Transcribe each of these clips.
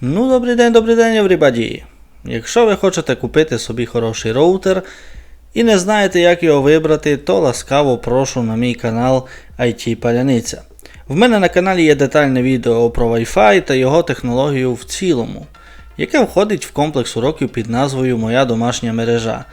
Ну, добрий день, добрий день, everybody! Якщо ви хочете купити собі хороший роутер і не знаєте, як його вибрати, то ласкаво прошу на мій канал IT Паляниця. В мене на каналі є детальне відео про Wi-Fi та його технологію в цілому, яке входить в комплекс уроків під назвою Моя домашня мережа.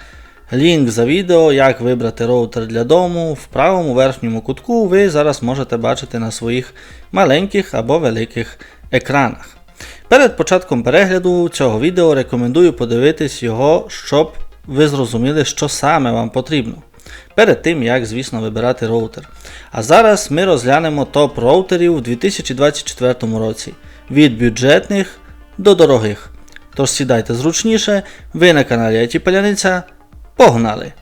Лінк за відео, як вибрати роутер для дому, в правому верхньому кутку ви зараз можете бачити на своїх маленьких або великих екранах. Перед початком перегляду цього відео рекомендую подивитись його, щоб ви зрозуміли, що саме вам потрібно. Перед тим, як, звісно, вибирати роутер. А зараз ми розглянемо топ роутерів у 2024 році від бюджетних до дорогих. Тож сідайте зручніше, ви на каналі IT Паляниця. Погнали!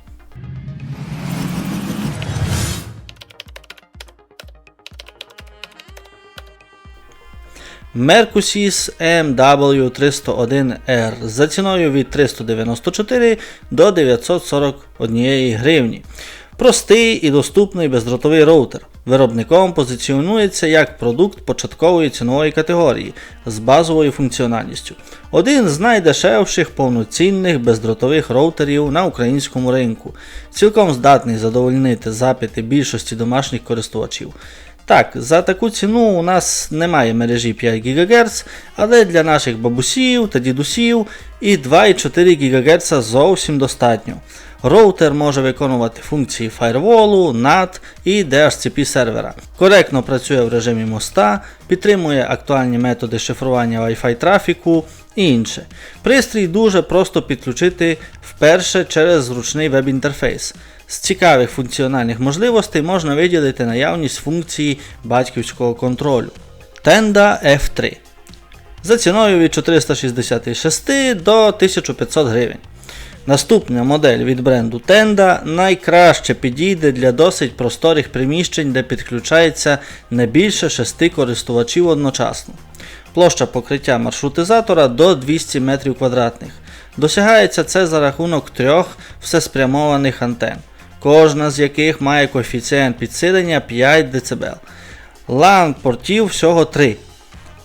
Mercusys MW301R за ціною від 394 до 941 гривні. Простий і доступний бездротовий роутер. Виробником позиціонується як продукт початкової цінової категорії з базовою функціональністю. Один з найдешевших повноцінних бездротових роутерів на українському ринку, цілком здатний задовольнити запити більшості домашніх користувачів. Так, за таку ціну у нас немає мережі 5 ГГц, але для наших бабусів та дідусів і 2,4 ГГц зовсім достатньо. Роутер може виконувати функції фаєрволу, NAT і DHCP сервера. Коректно працює в режимі моста, підтримує актуальні методи шифрування Wi-Fi трафіку і інше. Пристрій дуже просто підключити вперше через зручний веб-інтерфейс. З цікавих функціональних можливостей можна виділити наявність функції батьківського контролю. Tenda F3 за ціною від 466 до 1500 гривень. Наступна модель від бренду Tenda найкраще підійде для досить просторих приміщень, де підключається не більше 6 користувачів одночасно. Площа покриття маршрутизатора до 200 м2. Досягається це за рахунок трьох всеспрямованих антен, кожна з яких має коефіцієнт підсилення 5 дБ. LAN портів всього 3.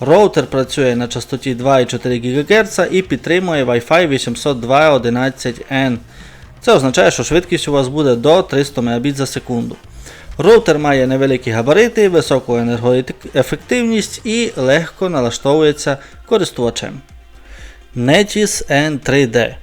Роутер працює на частоті 2,4 ГГц і підтримує Wi-Fi 802.11n. Це означає, що швидкість у вас буде до 300 Мбіт за секунду. Роутер має невеликі габарити, високу енергоефективність і легко налаштовується користувачем. Netis N3D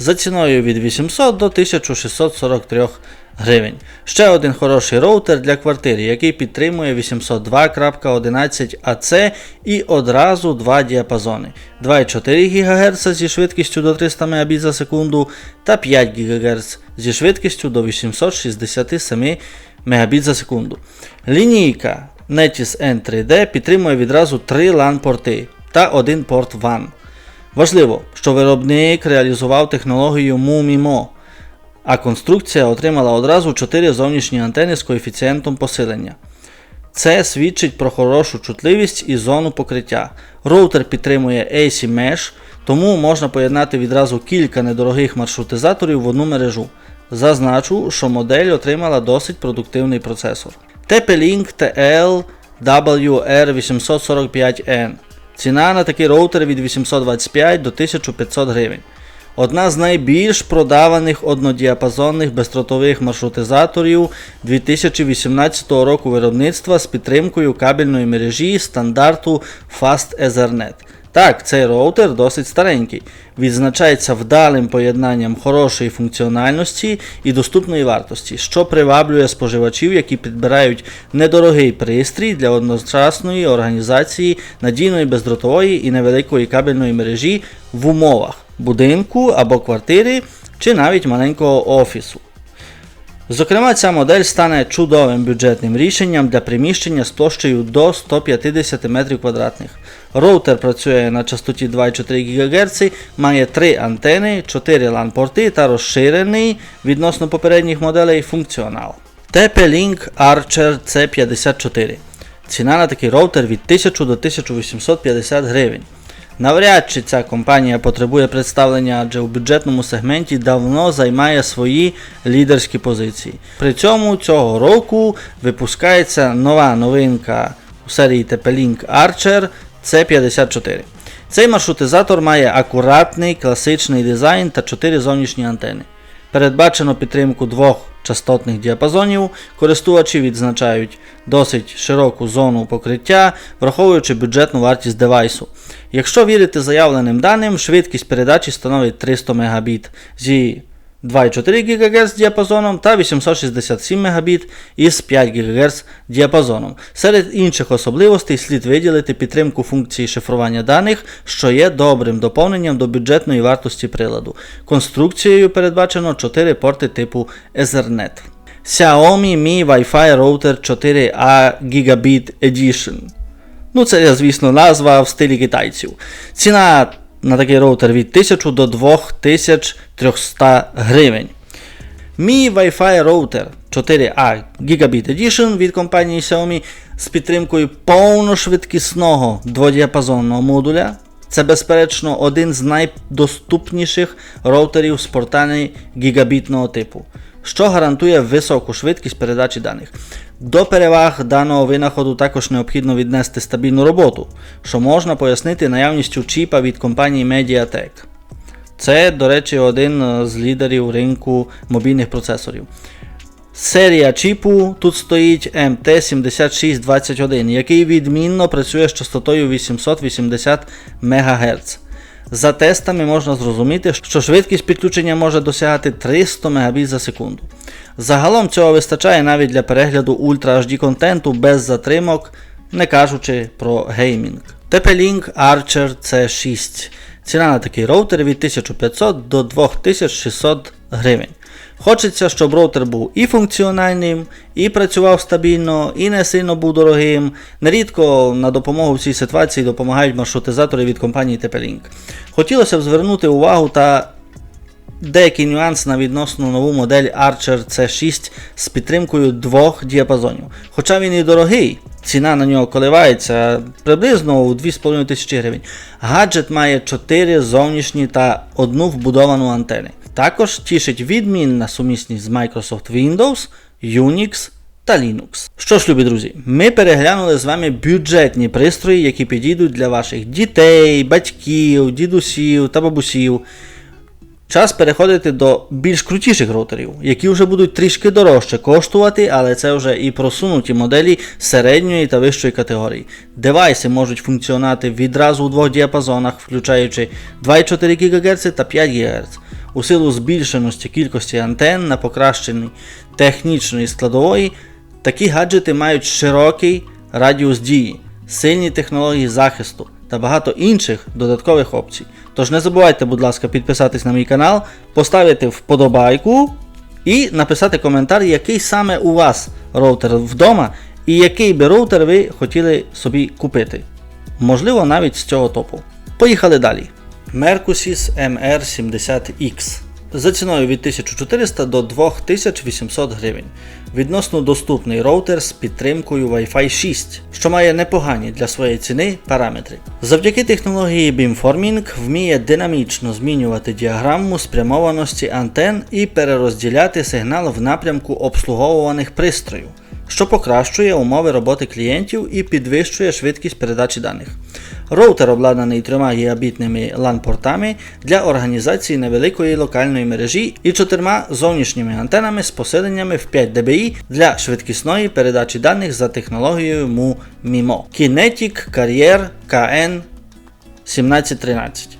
за ціною від 800 до 1643 гривень. Ще один хороший роутер для квартири, який підтримує 802.11ac і одразу два діапазони 2,4 ГГц зі швидкістю до 300 Мбіт за секунду та 5 ГГц зі швидкістю до 867 Мбіт за секунду. Лінійка Netis N3D підтримує відразу 3 LAN-порти та один порт WAN. Важливо, що виробник реалізував технологію MUMIMO, а конструкція отримала одразу 4 зовнішні антени з коефіцієнтом посилення. Це свідчить про хорошу чутливість і зону покриття. Роутер підтримує AC Mesh, тому можна поєднати відразу кілька недорогих маршрутизаторів в одну мережу. Зазначу, що модель отримала досить продуктивний процесор. TP-Link TL WR845N. Ціна на такий роутер від 825 до 1500 гривень. Одна з найбільш продаваних однодіапазонних безтротових маршрутизаторів 2018 року виробництва з підтримкою кабельної мережі стандарту Fast Ethernet. Так, цей роутер досить старенький, відзначається вдалим поєднанням хорошої функціональності і доступної вартості, що приваблює споживачів, які підбирають недорогий пристрій для одночасної організації надійної бездротової і невеликої кабельної мережі в умовах будинку або квартири чи навіть маленького офісу. Зокрема, ця модель стане чудовим бюджетним рішенням для приміщення з площею до 150 м2. Роутер працює на частоті 2,4 ГГц, має 3 антени, 4 LAN-порти та розширений відносно попередніх моделей функціонал. TP-Link Archer C54. Ціна на такий роутер від 1000 до 1850 гривень. Навряд чи ця компанія потребує представлення, адже у бюджетному сегменті давно займає свої лідерські позиції. При цьому цього року випускається нова новинка у серії TP-Link Archer C54. Цей маршрутизатор має акуратний класичний дизайн та 4 зовнішні антени. Передбачено підтримку двох частотних діапазонів, користувачі відзначають досить широку зону покриття, враховуючи бюджетну вартість девайсу. Якщо вірити заявленим даним, швидкість передачі становить 300 Мбіт зі 2,4 ГГц діапазоном та 867 Мбіт із 5 ГГц діапазоном. Серед інших особливостей слід виділити підтримку функції шифрування даних, що є добрим доповненням до бюджетної вартості приладу. Конструкцією передбачено 4 порти типу Ethernet. Xiaomi Mi Wi-Fi Router 4A Gigabit Edition. Ну, це, звісно, назва в стилі китайців. Ціна на такий роутер від 1000 до 2300 гривень. Мій Wi-Fi роутер 4A Gigabit Edition від компанії Xiaomi з підтримкою повношвидкісного дводіапазонного модуля. Це, безперечно, один з найдоступніших роутерів з портами гігабітного типу, що гарантує високу швидкість передачі даних. До переваг даного винаходу також необхідно віднести стабільну роботу, що можна пояснити наявністю чіпа від компанії Mediatek. Це, до речі, один з лідерів ринку мобільних процесорів. Серія чіпу тут стоїть MT7621, який відмінно працює з частотою 880 МГц. За тестами можна зрозуміти, що швидкість підключення може досягати 300 Мбіт за секунду. Загалом цього вистачає навіть для перегляду Ultra HD контенту без затримок, не кажучи про геймінг. TP-Link Archer C6. Ціна на такий роутер від 1500 до 2600 гривень. Хочеться, щоб роутер був і функціональним, і працював стабільно, і не сильно був дорогим. Нерідко на допомогу в цій ситуації допомагають маршрутизатори від компанії TP-Link. Хотілося б звернути увагу та деякий нюанс на відносно нову модель Archer C6 з підтримкою двох діапазонів. Хоча він і дорогий, ціна на нього коливається приблизно у 2500 гривень. Гаджет має 4 зовнішні та одну вбудовану антени. Також тішить відмінна сумісність з Microsoft Windows, Unix та Linux. Що ж, любі друзі, ми переглянули з вами бюджетні пристрої, які підійдуть для ваших дітей, батьків, дідусів та бабусів. Час переходити до більш крутіших роутерів, які вже будуть трішки дорожче коштувати, але це вже і просунуті моделі середньої та вищої категорії. Девайси можуть функціонувати відразу у двох діапазонах, включаючи 2,4 ГГц та 5 ГГц. У силу збільшеності кількості антенн на покращенні технічної складової, такі гаджети мають широкий радіус дії, сильні технології захисту та багато інших додаткових опцій. Тож не забувайте, будь ласка, підписатись на мій канал, поставити вподобайку і написати коментар, який саме у вас роутер вдома і який би роутер ви хотіли собі купити. Можливо, навіть з цього топу. Поїхали далі. Mercusys MR70X за ціною від 1400 до 2800 гривень. Відносно доступний роутер з підтримкою Wi-Fi 6, що має непогані для своєї ціни параметри. Завдяки технології Beamforming вміє динамічно змінювати діаграму спрямованості антен і перерозділяти сигнал в напрямку обслуговуваних пристроїв що покращує умови роботи клієнтів і підвищує швидкість передачі даних. Роутер обладнаний 3 гігабітними LAN-портами для організації невеликої локальної мережі і чотирма зовнішніми антенами з посиленнями в 5 dBi для швидкісної передачі даних за технологією MU-MIMO. Kinetic Carrier KN 1713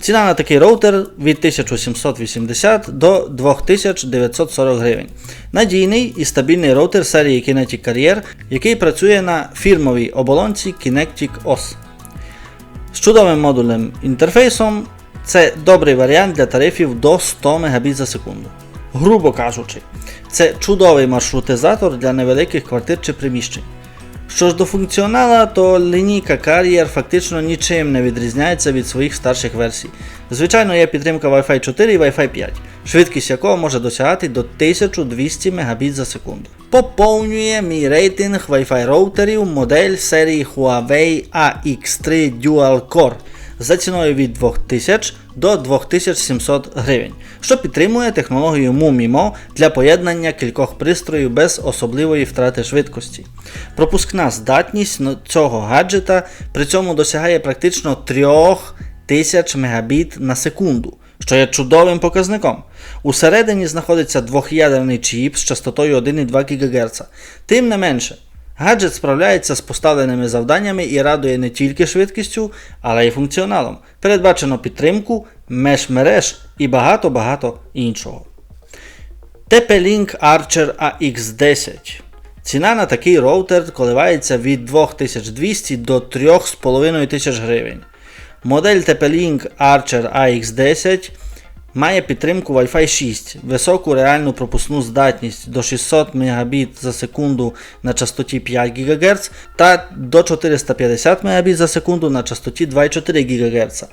Ціна на такий роутер від 1780 до 2940 гривень. Надійний і стабільний роутер серії Kinetic Carrier, який працює на фірмовій оболонці Kinetic OS. З чудовим модульним інтерфейсом це добрий варіант для тарифів до 100 Мбіт за секунду. Грубо кажучи, це чудовий маршрутизатор для невеликих квартир чи приміщень. Що ж до функціонала, то лінійка Carrier фактично нічим не відрізняється від своїх старших версій. Звичайно, є підтримка Wi-Fi 4 і Wi-Fi 5, швидкість якого може досягати до 1200 Мбіт за секунду. Поповнює мій рейтинг Wi-Fi роутерів модель серії Huawei AX3 Dual Core за ціною від 2000 до 2700 гривень, що підтримує технологію MUMIMO для поєднання кількох пристроїв без особливої втрати швидкості. Пропускна здатність цього гаджета при цьому досягає практично 3000 Мбіт на секунду, що є чудовим показником. Усередині знаходиться двох'ядерний чіп з частотою 1,2 ГГц. Тим не менше, гаджет справляється з поставленими завданнями і радує не тільки швидкістю, але й функціоналом. Передбачено підтримку, меш-мереж і багато-багато іншого. TP-Link Archer AX10. Ціна на такий роутер коливається від 2200 до 3500 гривень. Модель TP-Link Archer AX10 має підтримку Wi-Fi 6, високу реальну пропускну здатність до 600 Мбіт за секунду на частоті 5 ГГц та до 450 Мбіт за секунду на частоті 2,4 ГГц.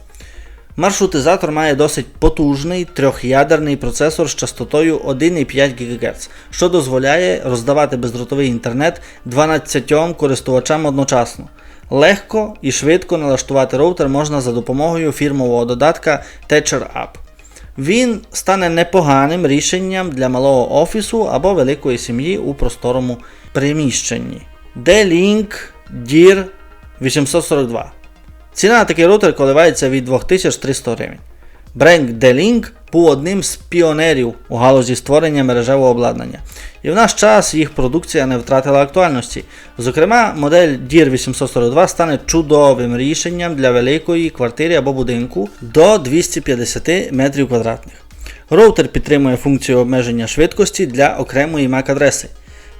Маршрутизатор має досить потужний трьохядерний процесор з частотою 1,5 ГГц, що дозволяє роздавати бездротовий інтернет 12 користувачам одночасно. Легко і швидко налаштувати роутер можна за допомогою фірмового додатка Thatcher App. Він стане непоганим рішенням для малого офісу або великої сім'ї у просторому приміщенні. D-Link DIR 842. Ціна на такий роутер коливається від 2300 гривень. Бренд D-Link був одним з піонерів у галузі створення мережевого обладнання. І в наш час їх продукція не втратила актуальності. Зокрема, модель DIR 842 стане чудовим рішенням для великої квартири або будинку до 250 метрів квадратних. Роутер підтримує функцію обмеження швидкості для окремої MAC-адреси,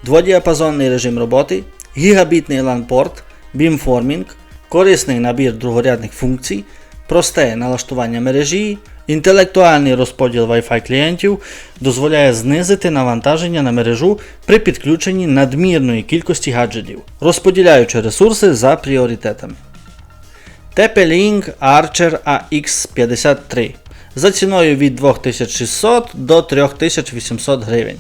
дводіапазонний режим роботи, гігабітний LAN-порт, бімформінг, корисний набір другорядних функцій, просте налаштування мережі, інтелектуальний розподіл Wi-Fi клієнтів дозволяє знизити навантаження на мережу при підключенні надмірної кількості гаджетів, розподіляючи ресурси за пріоритетами. TP-Link Archer AX53 за ціною від 2600 до 3800 гривень.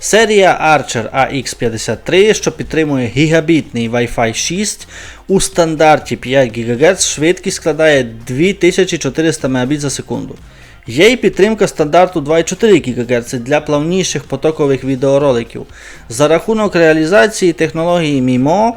Серія Archer AX53, що підтримує гігабітний Wi-Fi 6 у стандарті 5 ГГц, швидкість складає 2400 Мбіт за секунду. Є й підтримка стандарту 2,4 ГГц для плавніших потокових відеороликів. За рахунок реалізації технології MIMO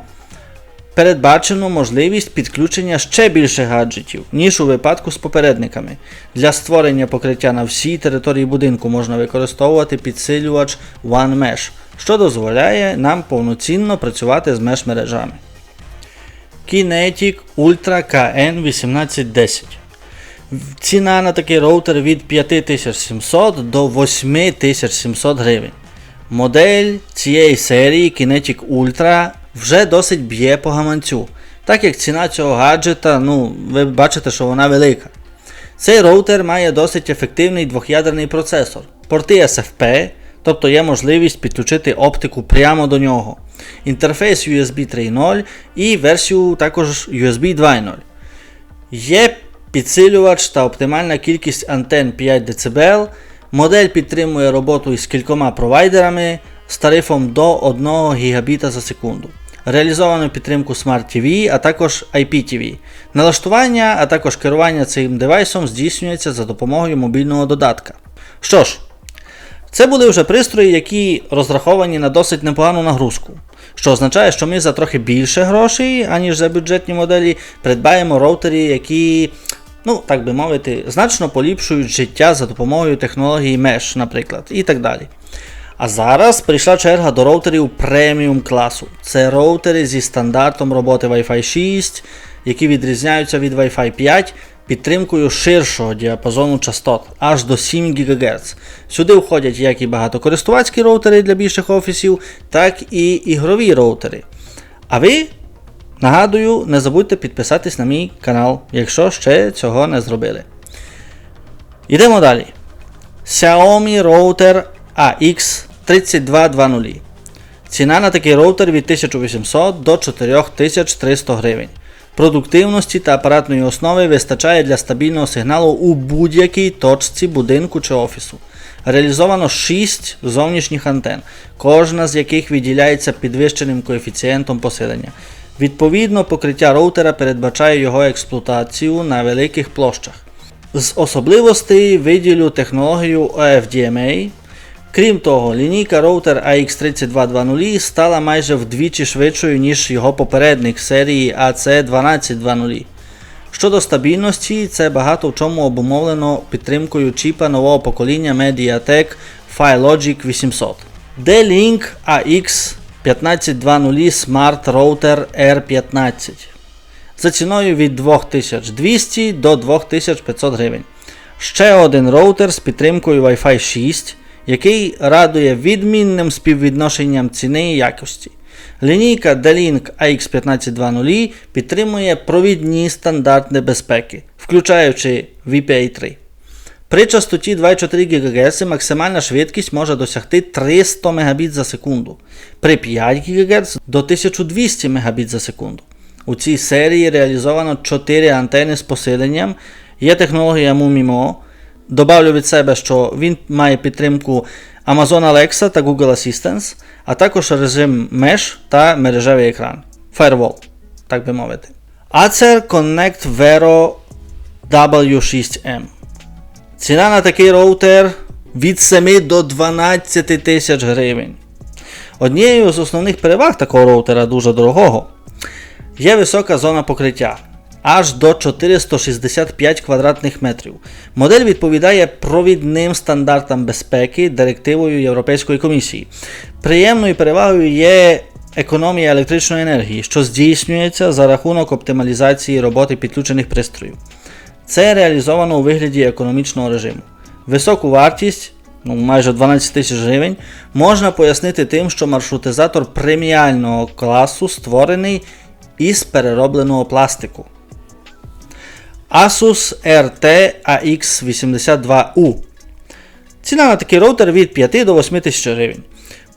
передбачено можливість підключення ще більше гаджетів, ніж у випадку з попередниками. Для створення покриття на всій території будинку можна використовувати підсилювач OneMesh, що дозволяє нам повноцінно працювати з меш-мережами. Kinetic Ultra KN1810 Ціна на такий роутер від 5700 до 8700 гривень. Модель цієї серії Kinetic Ultra вже досить б'є по гаманцю, так як ціна цього гаджета, ну, ви бачите, що вона велика. Цей роутер має досить ефективний двох'ядерний процесор, порти SFP, тобто є можливість підключити оптику прямо до нього, інтерфейс USB 3.0 і версію також USB 2.0. Є підсилювач та оптимальна кількість антенн 5 дБ. Модель підтримує роботу із кількома провайдерами з тарифом до 1 Гбіт за секунду. Реалізовано підтримку Smart TV, а також IPTV. Налаштування, а також керування цим девайсом здійснюється за допомогою мобільного додатка. Що ж, це були вже пристрої, які розраховані на досить непогану нагрузку. Що означає, що ми за трохи більше грошей, аніж за бюджетні моделі, придбаємо роутери, які, ну так би мовити, значно поліпшують життя за допомогою технології Mesh, наприклад, і так далі. А зараз прийшла черга до роутерів преміум класу. Це роутери зі стандартом роботи Wi-Fi 6, які відрізняються від Wi-Fi 5 підтримкою ширшого діапазону частот аж до 7 ГГц. Сюди входять як і багатокористувацькі роутери для більших офісів, так і ігрові роутери. А ви, нагадую, не забудьте підписатись на мій канал, якщо ще цього не зробили. Йдемо далі. Xiaomi Router AX3220. Ціна на такий роутер від 1800 до 4300 гривень. Продуктивності та апаратної основи вистачає для стабільного сигналу у будь-якій точці будинку чи офісу. Реалізовано 6 зовнішніх антен, кожна з яких відділяється підвищеним коефіцієнтом посилення. Відповідно, покриття роутера передбачає його експлуатацію на великих площах. З особливостей виділю технологію OFDMA. Крім того, лінійка роутер AX3220 стала майже вдвічі швидшою, ніж його попередник серії AC1220. Щодо стабільності, це багато в чому обумовлено підтримкою чіпа нового покоління MediaTek FiLogic 800. D-Link AX1520 Smart Router R15 за ціною від 2200 до 2500 гривень. Ще один роутер з підтримкою Wi-Fi 6, який радує відмінним співвідношенням ціни і якості. Лінійка D-Link AX1520 підтримує провідні стандарти безпеки, включаючи VPA3. При частоті 2,4 ГГц максимальна швидкість може досягти 300 Мбіт за секунду, при 5 ГГц до 1200 Мбіт за секунду. У цій серії реалізовано 4 антени з посиленням. Є технологія MUMIMO. Добавлю від себе, що він має підтримку Amazon Alexa та Google Assistant, а також режим Mesh та мережевий екран. Firewall, так би мовити. Acer Connect Vero W6M. Ціна на такий роутер від 7 до 12 тисяч гривень. Однією з основних переваг такого роутера дуже дорогого є висока зона покриття аж до 465 квадратних метрів. Модель відповідає провідним стандартам безпеки директивою Європейської комісії. Приємною перевагою є економія електричної енергії, що здійснюється за рахунок оптималізації роботи підключених пристроїв. Це реалізовано у вигляді економічного режиму. Високу вартість, ну майже 12 тисяч гривень, можна пояснити тим, що маршрутизатор преміального класу створений із переробленого пластику. Asus RT AX82U. Ціна на такий роутер від 5 до 8 тисяч гривень.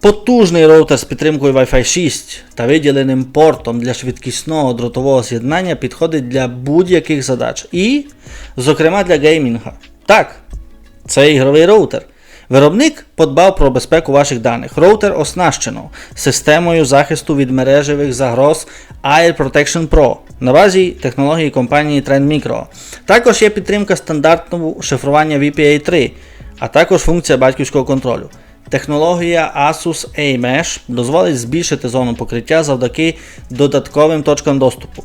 Потужний роутер з підтримкою Wi-Fi 6 та виділеним портом для швидкісного дротового з'єднання підходить для будь-яких задач. І, зокрема, для геймінга. Так, це ігровий роутер. Виробник подбав про безпеку ваших даних. Роутер оснащено системою захисту від мережевих загроз Air Protection Pro на базі технології компанії Trend Micro. Також є підтримка стандартного шифрування VPA3, а також функція батьківського контролю. Технологія Asus A-Mesh дозволить збільшити зону покриття завдяки додатковим точкам доступу.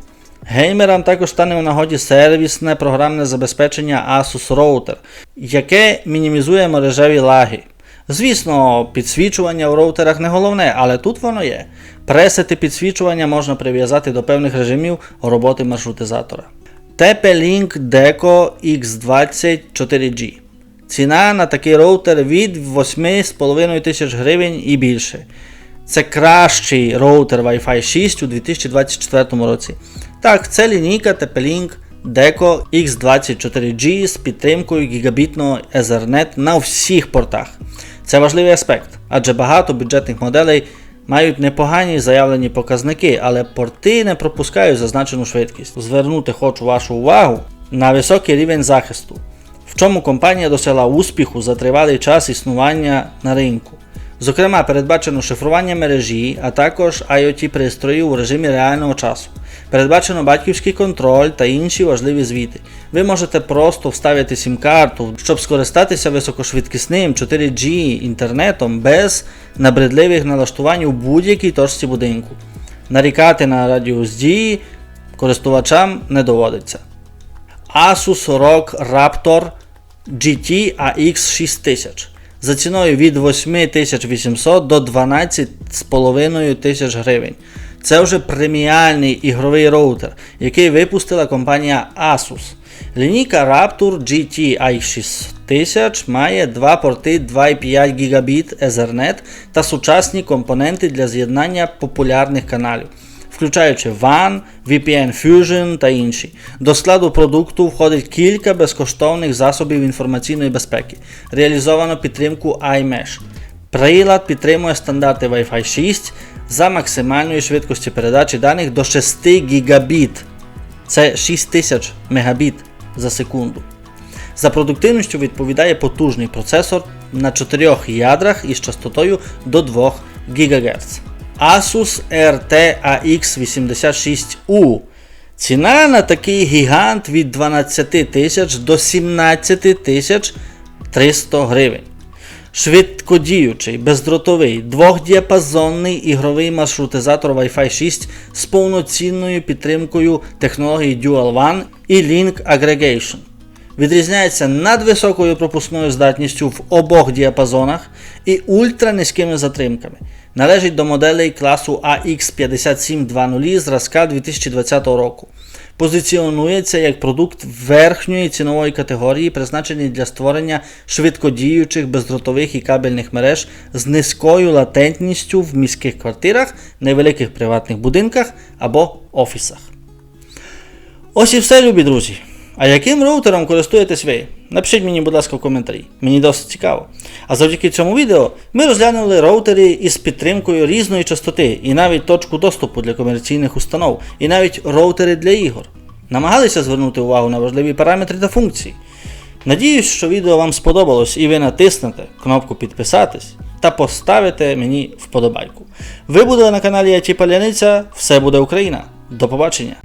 Геймерам також стане у нагоді сервісне програмне забезпечення Asus Router, яке мінімізує мережеві лаги. Звісно, підсвічування в роутерах не головне, але тут воно є. Пресети підсвічування можна прив'язати до певних режимів роботи маршрутизатора. TP-Link Deco X20 4G. Ціна на такий роутер від 8,5 тисяч гривень і більше. Це кращий роутер Wi-Fi 6 у 2024 році. Так, це лінійка TP-Link Deco X24G з підтримкою гігабітного Ethernet на всіх портах. Це важливий аспект, адже багато бюджетних моделей мають непогані заявлені показники, але порти не пропускають зазначену швидкість. Звернути хочу вашу увагу на високий рівень захисту, в чому компанія досягла успіху за тривалий час існування на ринку. Зокрема, передбачено шифрування мережі, а також IoT пристроїв у режимі реального часу. Передбачено батьківський контроль та інші важливі звіти. Ви можете просто вставити сім-карту, щоб скористатися високошвидкісним 4G інтернетом без набридливих налаштувань у будь-якій точці будинку. Нарікати на радіус дії користувачам не доводиться. Asus ROG Raptor GT AX6000 за ціною від 8800 до 12,5 тисяч гривень. Це вже преміальний ігровий роутер, який випустила компанія Asus. Лінійка Raptor GT i6000 має два порти 2,5 Гбіт Ethernet та сучасні компоненти для з'єднання популярних каналів, включаючи WAN, VPN Fusion та інші. До складу продукту входить кілька безкоштовних засобів інформаційної безпеки. Реалізовано підтримку iMesh. Прилад підтримує стандарти Wi-Fi 6 за максимальної швидкості передачі даних до 6 Гбіт. Це 6000 Мбіт за секунду. За продуктивністю відповідає потужний процесор на 4 ядрах із частотою до 2 ГГц. Asus RT AX86U. Ціна на такий гігант від 12 тисяч до 17 тисяч 300 гривень. Швидкодіючий, бездротовий, двохдіапазонний ігровий маршрутизатор Wi-Fi 6 з повноцінною підтримкою технології Dual WAN і Link Aggregation. Відрізняється надвисокою пропускною здатністю в обох діапазонах і ультранизькими затримками. Належить до моделей класу AX5720 зразка 2020 року. Позиціонується як продукт верхньої цінової категорії, призначений для створення швидкодіючих бездротових і кабельних мереж з низькою латентністю в міських квартирах, невеликих приватних будинках або офісах. Ось і все, любі друзі. А яким роутером користуєтесь ви? Напишіть мені, будь ласка, в коментарі. Мені досить цікаво. А завдяки цьому відео ми розглянули роутери із підтримкою різної частоти, і навіть точку доступу для комерційних установ, і навіть роутери для ігор. Намагалися звернути увагу на важливі параметри та функції. Надіюсь, що відео вам сподобалось і ви натиснете кнопку підписатись та поставите мені вподобайку. Ви були на каналі IT Паляниця, все буде Україна. До побачення!